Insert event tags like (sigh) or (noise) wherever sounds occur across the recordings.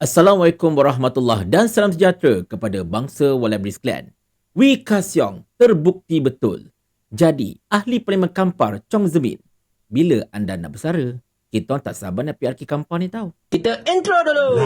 Assalamualaikum warahmatullahi dan salam sejahtera kepada bangsa Walabri sekalian. Wee Ka Siong terbukti betul. Jadi, ahli Parlimen Kampar Chong Zemin. Bila anda nak bersara, kita orang tak sabar nak PRK Kampar ni tahu. Kita intro dulu.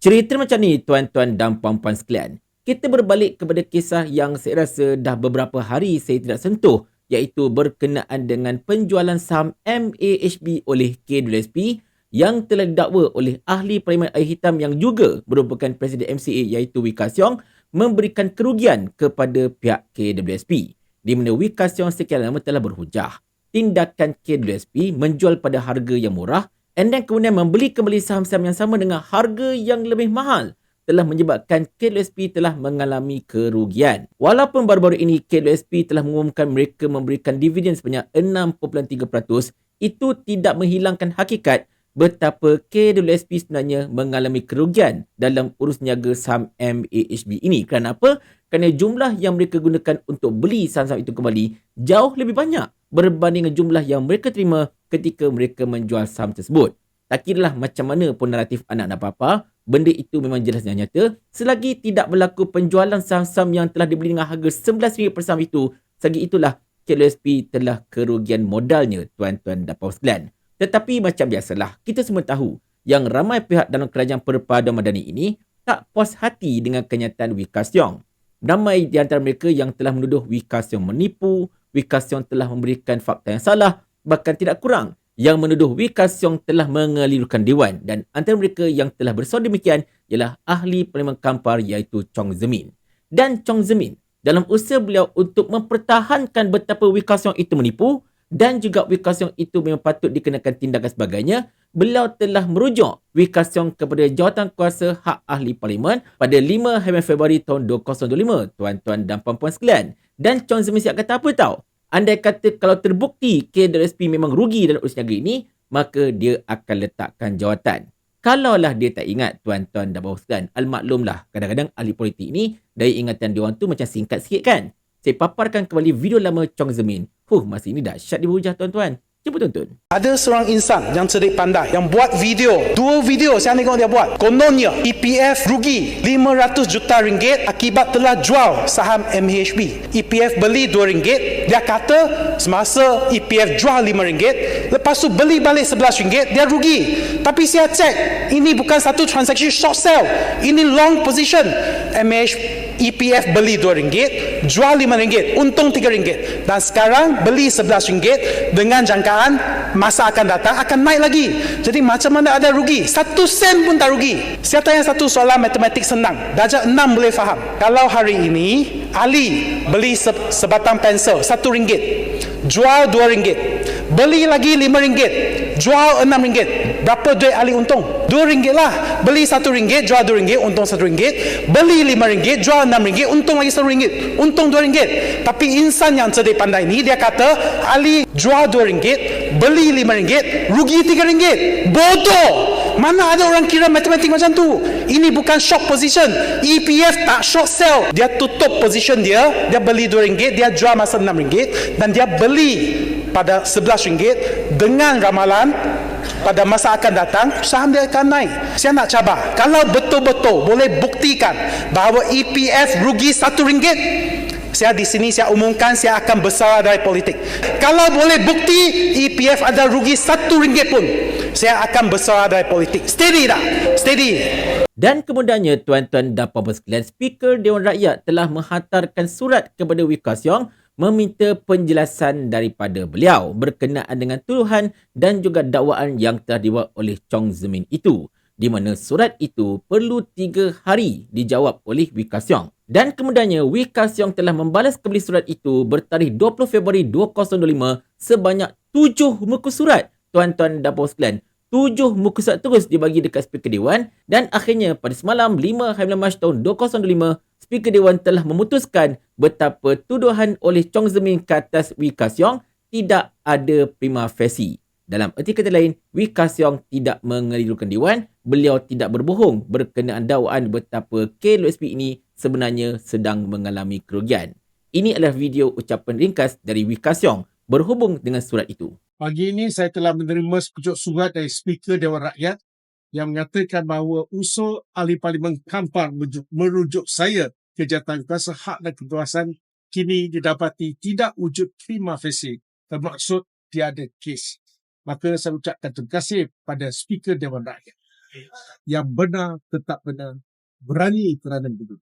Cerita macam ni tuan-tuan dan puan-puan sekalian. Kita berbalik kepada kisah yang saya rasa dah beberapa hari saya tidak sentuh iaitu berkenaan dengan penjualan saham MAHB oleh KWSP yang telah didakwa oleh ahli Parlimen Air Hitam yang juga merupakan Presiden MCA iaitu Wee Ka Siong memberikan kerugian kepada pihak KWSP. Di mana Wee Ka Siong sekian lama telah berhujah. Tindakan KWSP menjual pada harga yang murah and then kemudian membeli kembali saham-saham yang sama dengan harga yang lebih mahal telah menyebabkan KWSP telah mengalami kerugian. Walaupun baru-baru ini KWSP telah mengumumkan mereka memberikan dividen sebanyak 6.3%, itu tidak menghilangkan hakikat betapa KWSP sebenarnya mengalami kerugian dalam urus niaga saham MAHB ini. Kerana apa? Kerana jumlah yang mereka gunakan untuk beli saham-saham itu kembali jauh lebih banyak berbanding jumlah yang mereka terima ketika mereka menjual saham tersebut. Tak kira lah macam mana pun naratif anak dan bapa, benda itu memang jelas dan nyata. Selagi tidak berlaku penjualan saham-saham yang telah dibeli dengan harga RM11 per saham itu, selagi itulah KLSP telah kerugian modalnya tuan-tuan dan puan sekalian. Tetapi macam biasalah, kita semua tahu yang ramai pihak dalam kerajaan perpaduan madani ini tak puas hati dengan kenyataan Ka Siong. Ramai di antara mereka yang telah menuduh Ka Siong menipu, Ka Siong telah memberikan fakta yang salah, bahkan tidak kurang yang menuduh Wee Ka Siong telah mengelirukan Dewan dan antara mereka yang telah bersuara demikian ialah ahli Parlimen Kampar iaitu Chong Zemin. Dan Chong Zemin dalam usaha beliau untuk mempertahankan betapa Wee Ka Siong itu menipu dan juga Wee Ka Siong itu memang patut dikenakan tindakan sebagainya, beliau telah merujuk Wee Ka Siong kepada jawatan kuasa hak ahli parlimen pada 5 Februari tahun 2025, tuan-tuan dan puan-puan sekalian. Dan Chong Zemin siap kata apa tahu? Andai kata kalau terbukti KWSP memang rugi dalam urus negeri ini, maka dia akan letakkan jawatan. Kalaulah dia tak ingat tuan-tuan dan sekalian, al-maklumlah kadang-kadang ahli politik ini dari ingatan dia orang tu macam singkat sikit kan. Saya paparkan kembali video lama Chong Zemin. Huh, masa ini dah syat dihujah tuan-tuan. Cuba tonton. Ada seorang insan yang cerdik pandai yang buat video. Dua video saya tengok dia buat. Kononnya EPF rugi 500 juta ringgit akibat telah jual saham MHB. EPF beli 2 ringgit. Dia kata semasa EPF jual 5 ringgit. Lepas tu beli balik 11 ringgit. Dia rugi. Tapi saya cek. Ini bukan satu transaksi short sell. Ini long position. MHB EPF beli RM2, jual RM5, untung RM3. Dan sekarang beli RM11 dengan jangkaan masa akan datang akan naik lagi. Jadi macam mana ada rugi? Satu sen pun tak rugi. Saya tanya satu soalan matematik senang. Darjah enam boleh faham. Kalau hari ini Ali beli sebatang pensel RM1, jual RM2, beli lagi RM5, jual RM6, berapa duit Ali untung? RM2 lah. Beli RM1, jual RM2, untung RM1. Beli RM5, jual RM6, untung lagi RM1. Untung RM2. Tapi insan yang cerdik pandai ni, dia kata, Ali jual RM2, beli RM5, rugi RM3. Bodoh! Mana ada orang kira matematik macam tu? Ini bukan short position. EPF tak short sell. Dia tutup position dia, dia beli RM2, dia jual masa RM6 dan dia beli pada RM11 dengan ramalan pada masa akan datang saham dia akan naik. Saya nak cabar kalau betul-betul boleh buktikan bahawa EPF rugi satu ringgit saya di sini saya umumkan saya akan besar dari politik. Kalau boleh bukti EPF ada rugi satu ringgit pun saya akan besar dari politik. Steady tak? steady. Dan kemudiannya tuan-tuan dan puan-puan sekalian speaker Dewan Rakyat telah menghantarkan surat kepada Wee Ka Siong meminta penjelasan daripada beliau berkenaan dengan tuduhan dan juga dakwaan yang telah dibuat oleh Chong Zemin itu di mana surat itu perlu tiga hari dijawab oleh Wee Ka Siong. Dan kemudiannya Wee Ka Siong telah membalas kembali surat itu bertarikh 20 Februari 2025 sebanyak tujuh muka surat. Tuan-tuan dan puan sekalian, tujuh muka surat terus dibagi dekat Speaker Dewan dan akhirnya pada semalam 5 hari Mac tahun 2025 Speaker Dewan telah memutuskan betapa tuduhan oleh Chong Zemin ke atas Wee Ka Siong tidak ada prima facie. Dalam erti kata lain, Wee Ka Siong tidak mengelirukan Dewan, beliau tidak berbohong berkenaan dakwaan betapa KLSP ini sebenarnya sedang mengalami kerugian. Ini adalah video ucapan ringkas dari Wee Ka Siong berhubung dengan surat itu. Pagi ini saya telah menerima sepucuk surat dari Speaker Dewan Rakyat yang mengatakan bahawa usul ahli parlimen Kampar merujuk, saya ke jawatan kuasa hak dan kebebasan kini didapati tidak wujud prima facie termaksud tiada kes. Maka saya ucapkan terima kasih pada Speaker Dewan Rakyat yang benar tetap benar berani kerana betul.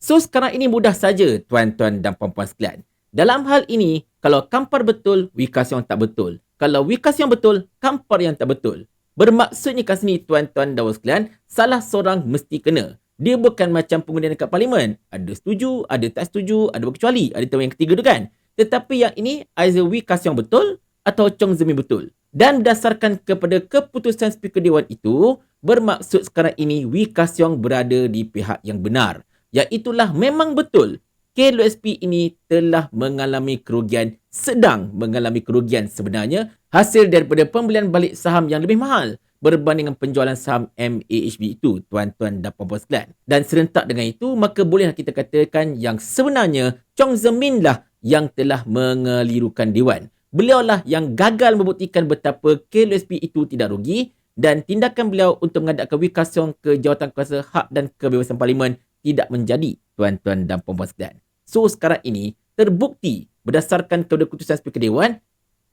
So sekarang ini mudah saja tuan-tuan dan puan-puan sekalian. Dalam hal ini, kalau kampar betul, wikas yang tak betul. Kalau wikas yang betul, kampar yang tak betul. Bermaksudnya kat sini tuan-tuan dan sekalian, salah seorang mesti kena. Dia bukan macam pengundian dekat parlimen. Ada setuju, ada tak setuju, ada berkecuali. Ada tahu yang ketiga tu kan. Tetapi yang ini, either wikas yang betul atau Chong Zemin betul. Dan berdasarkan kepada keputusan Speaker Dewan itu, bermaksud sekarang ini Wee Ka Siong berada di pihak yang benar. Iaitulah memang betul KLSP ini telah mengalami kerugian, sedang mengalami kerugian sebenarnya hasil daripada pembelian balik saham yang lebih mahal berbanding dengan penjualan saham MAHB itu, tuan-tuan dan puan-puan sekalian. Dan serentak dengan itu, maka boleh kita katakan yang sebenarnya Chong Zemin lah yang telah mengelirukan Dewan. Beliau lah yang gagal membuktikan betapa KLSP itu tidak rugi dan tindakan beliau untuk mengadakan Wee ke jawatan kuasa hak dan kebebasan parlimen tidak menjadi tuan-tuan dan puan-puan sekalian. So sekarang ini terbukti berdasarkan kepada keputusan Speaker Dewan,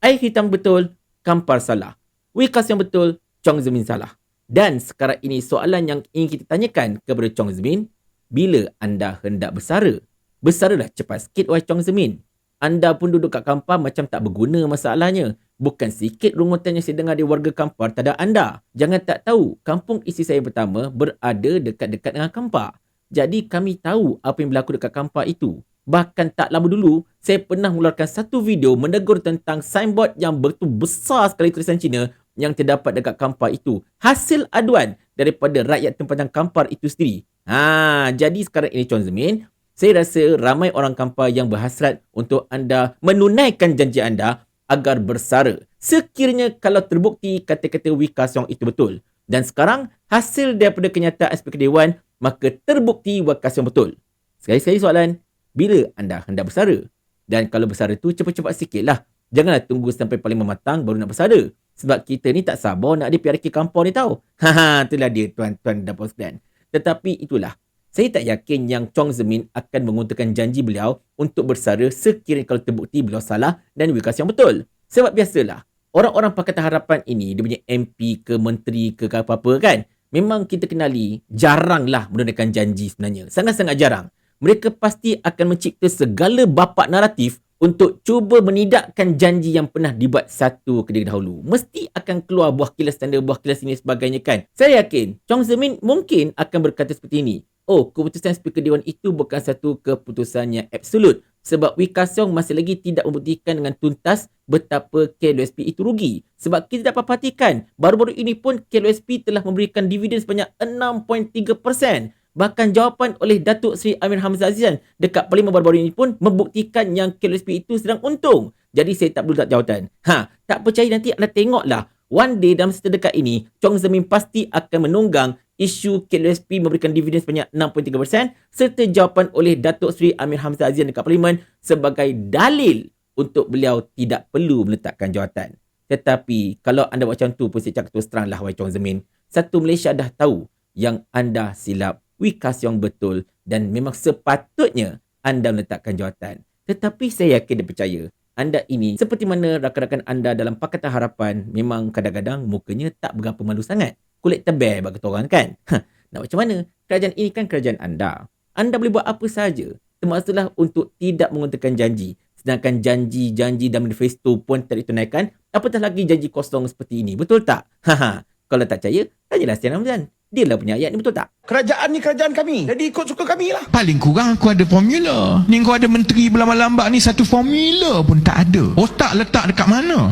air hitam betul, kampar salah. Wikas yang betul, Chong Zemin salah. Dan sekarang ini soalan yang ingin kita tanyakan kepada Chong Zemin, bila anda hendak bersara? Bersaralah cepat sikit wahai Chong Zemin. Anda pun duduk kat kampar macam tak berguna masalahnya. Bukan sikit rungutan yang saya dengar di warga kampar tak ada anda. Jangan tak tahu, kampung isi saya pertama berada dekat-dekat dengan kampar. Jadi kami tahu apa yang berlaku dekat kampar itu. Bahkan tak lama dulu, saya pernah mengeluarkan satu video menegur tentang signboard yang betul besar sekali tulisan Cina yang terdapat dekat kampar itu. Hasil aduan daripada rakyat tempatan kampar itu sendiri. Ha, jadi sekarang ini Chong Zemin, saya rasa ramai orang kampar yang berhasrat untuk anda menunaikan janji anda agar bersara. Sekiranya kalau terbukti kata-kata Wika Siong itu betul. Dan sekarang hasil daripada kenyataan Speaker Dewan maka terbukti wakas yang betul. Sekali-sekali soalan, bila anda hendak bersara? Dan kalau bersara tu cepat-cepat sikit lah. Janganlah tunggu sampai paling mematang baru nak bersara. Sebab kita ni tak sabar nak ada PRK kampung ni tau. Haha, (laughs) itulah dia tuan-tuan dan puan Tetapi itulah, saya tak yakin yang Chong Zemin akan mengunturkan janji beliau untuk bersara sekiranya kalau terbukti beliau salah dan wikas yang betul. Sebab biasalah, orang-orang Pakatan Harapan ini, dia punya MP ke menteri ke apa-apa kan, memang kita kenali jaranglah menunaikan janji sebenarnya. Sangat-sangat jarang. Mereka pasti akan mencipta segala bapak naratif untuk cuba menidakkan janji yang pernah dibuat satu ketika dahulu. Mesti akan keluar buah kilas tanda buah kilas ini sebagainya kan. Saya yakin Chong Zemin mungkin akan berkata seperti ini. Oh, keputusan Speaker Dewan itu bukan satu keputusan yang absolut sebab Wee Ka Siong masih lagi tidak membuktikan dengan tuntas betapa KLSP itu rugi. Sebab kita dapat perhatikan, baru-baru ini pun KLSP telah memberikan dividen sebanyak 6.3%. Bahkan jawapan oleh Datuk Seri Amir Hamzah Aziz dekat Parlimen baru-baru ini pun membuktikan yang KLSP itu sedang untung. Jadi saya tak perlu tak jawatan. Ha, tak percaya nanti anda tengoklah. One day dalam masa dekat ini, Chong Zemin pasti akan menunggang isu KLSP memberikan dividen sebanyak 6.3% serta jawapan oleh Datuk Seri Amir Hamzah Azian dekat Parlimen sebagai dalil untuk beliau tidak perlu meletakkan jawatan. Tetapi kalau anda buat macam tu pun saya cakap terus terang lah Wai Chong Zemin. Satu Malaysia dah tahu yang anda silap. Wikas yang betul dan memang sepatutnya anda meletakkan jawatan. Tetapi saya yakin dia percaya anda ini seperti mana rakan-rakan anda dalam Pakatan Harapan memang kadang-kadang mukanya tak berapa malu sangat kulit tebal bagi orang kan. Ha, nak macam mana? Kerajaan ini kan kerajaan anda. Anda boleh buat apa saja. Termasuklah untuk tidak mengunturkan janji. Sedangkan janji-janji dan manifesto pun tak ditunaikan. Apatah lagi janji kosong seperti ini. Betul tak? Haha. Kalau tak percaya, tanyalah Setia Ramzan. Dia lah punya ayat ni betul tak? Kerajaan ni kerajaan kami. Jadi ikut suka kami lah. Paling kurang aku ada formula. Ni kau ada menteri berlambat-lambat ni satu formula pun tak ada. Otak letak dekat mana?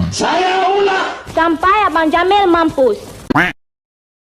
Sampai Abang Jamil mampus.